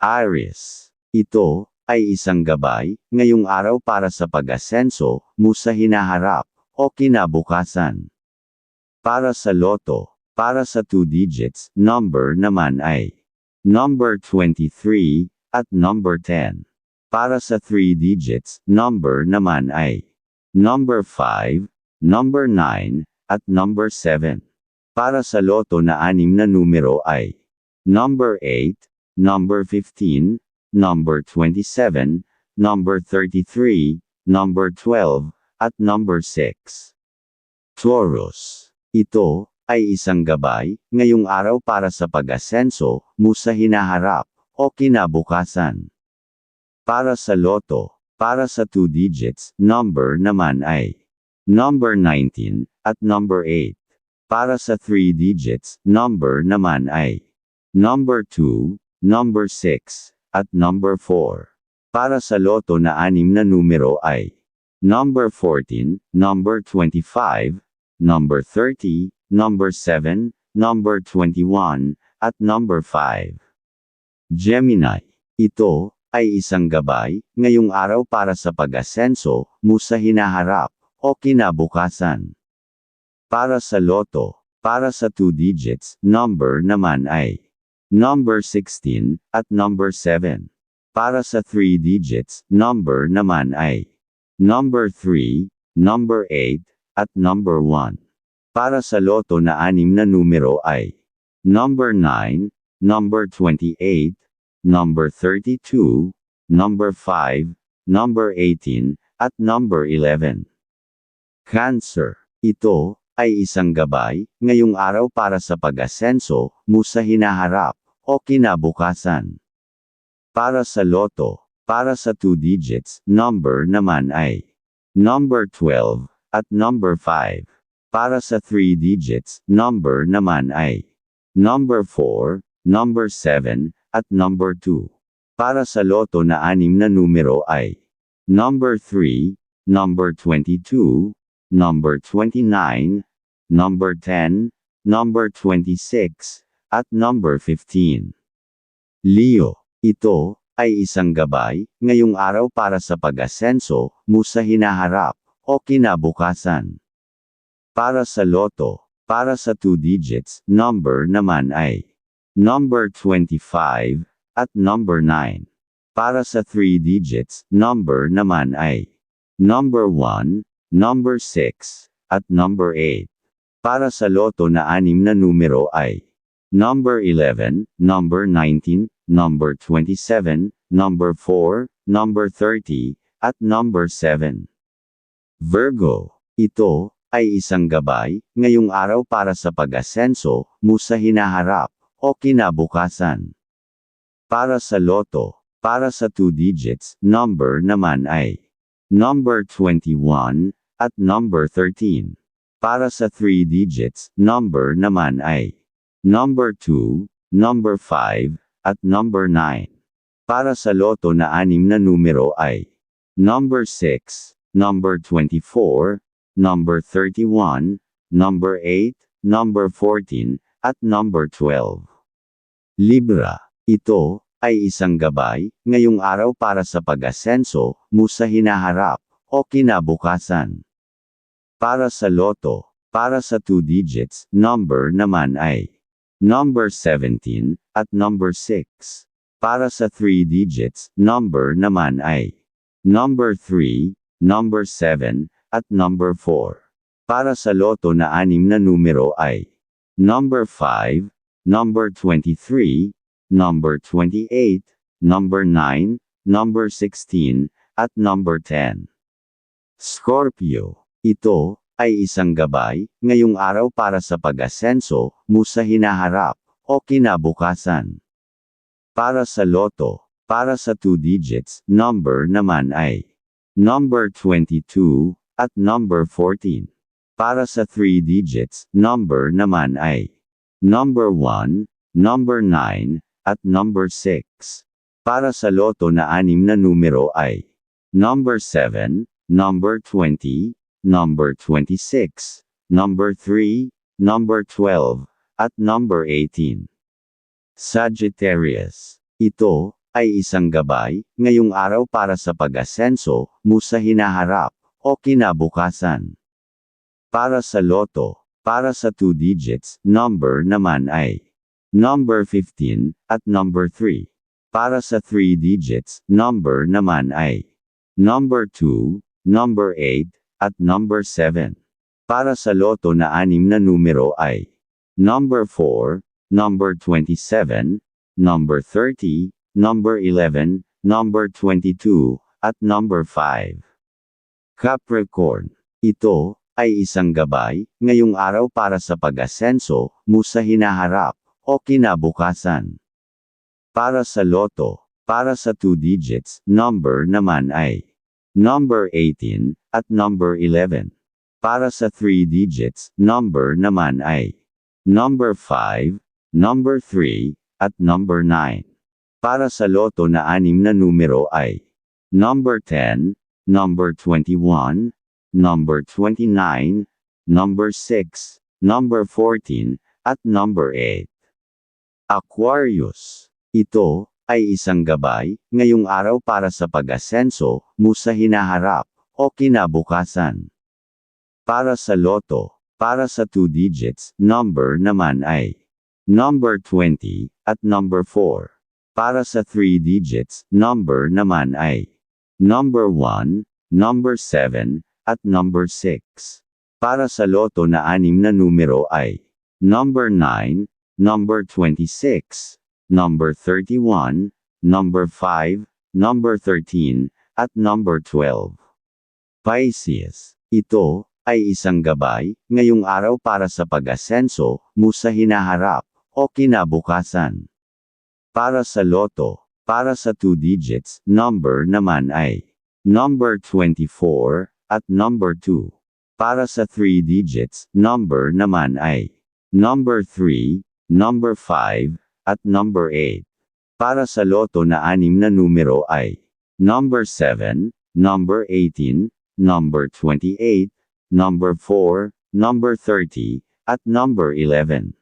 Aries. Ito, ay isang gabay, ngayong araw para sa pag-asenso, mo sa hinaharap, o kinabukasan. Para sa loto, para sa 2 digits, number naman ay number 23, at number 10. Para sa 3 digits, number naman ay number 5, number 9, at number 7. Para sa loto na anim na numero ay number 8, number 15, number 27, number 33, number 12, at number 6. Taurus. Ito, ay isang gabay, ngayong araw para sa pag-asenso, mo sa hinaharap, o kinabukasan. Para sa loto, para sa 2 digits, number naman ay number 19, at number 8. Para sa 3 digits, number naman ay number 2, number 6, at number 4. Para sa loto na anim na numero ay number 14, number 25, number 30, number 7, number 21, at number 5. Gemini. Ito, ay isang gabay, ngayong araw para sa pag-asenso, mo sa hinaharap, o kinabukasan. Para sa loto, para sa 2 digits, number naman ay number 16, at number 7. Para sa 3 digits, number naman ay number 3, number 8, at number 1. Para sa loto na anim na numero ay number 9, number 28, number 32, number 5, number 18, at number 11. Cancer. Ito, ay isang gabay, ngayong araw para sa pag-asenso, mo sa hinaharap, o kinabukasan. Para sa loto, para sa 2 digits, number naman ay number 12, at number 5. Para sa 3 digits, number naman ay number 4, number 7, at number 2. Para sa loto na anim na numero ay number 3, number 22, number 29, number 10, number 26, at number 15. Leo, ito, ay isang gabay, ngayong araw para sa pag-asenso, mo sa hinaharap, o kinabukasan. Para sa loto, para sa 2 digits, number naman ay number 25, at number 9. Para sa 3 digits, number naman ay number 1, number 6, at number 8. Para sa loto na anim na numero ay number 11, number 19, number 27, number 4, number 30, at number 7. Virgo, ito, ay isang gabay, ngayong araw para sa pag-asenso, mo sa hinaharap, o kinabukasan. Para sa loto, para sa 2 digits, number naman ay number 21, at number 13. Para sa 3 digits, number naman ay number 2, number 5, at number 9. Para sa loto na anim na numero ay number 6, number 24, number 31, number 8, number 14, at number 12. Libra, ito, ay isang gabay, ngayong araw para sa pag-asenso, mo hinaharap, o kinabukasan. Para sa loto, para sa 2 digits, number naman ay number 17, at number 6. Para sa 3 digits, number naman ay number 3, number 7, at number 4. Para sa loto na anim na numero ay number 5, number 23, number 28, number 9, number 16, at number 10. Scorpio. Ito, ay isang gabay, ngayong araw para sa pag-asenso, mo sa hinaharap, o kinabukasan. Para sa loto, para sa 2 digits, number naman ay number 22, at number 14. Para sa 3 digits, number naman ay number 1, number 9, at number 6. Para sa loto na anim na numero ay number 7, number 20, number 26, number 3, number 12, at number 18. Sagittarius. Ito, ay isang gabay, ngayong araw para sa pag-asenso, mo sa hinaharap, o kinabukasan. Para sa loto, para sa 2 digits, number naman ay number 15, at number 3. Para sa 3 digits, number naman ay number 2, number 8, at number 7. Para sa loto na anim na numero ay number 4, number 27, number 30, number 11, number 22, at number 5. Capricorn. Ito, ay isang gabay, ngayong araw para sa pag-asenso, mo hinaharap, o kinabukasan. Para sa loto, para sa 2 digits, number naman ay number 18, at number 11. Para sa 3 digits, number naman ay number 5, number 3, at number 9. Para sa loto na anim na numero ay number 10, number 21, number 29, number 6, number 14, at number 8. Aquarius. Ito, ay isang gabay, ngayong araw para sa pag-asenso, mo sa hinaharap, o kinabukasan. Para sa loto, para sa 2 digits, number naman ay number 20, at number 4. Para sa 3 digits, number naman ay number 1, number 7, at number 6. Para sa loto na anim na numero ay number 9, number 26, number 31, number 5, number 13, at number 12. Pisces. Ito, ay isang gabay, ngayong araw para sa pag-asenso, mo sa hinaharap, o kinabukasan. Para sa loto, para sa 2 digits, number naman ay number 24, at number 2. Para sa 3 digits, number naman ay number 3, number 5, at number 8. Para sa loto na anim na numero ay number 7, number 18, number 28, number 4, number 30, at number 11.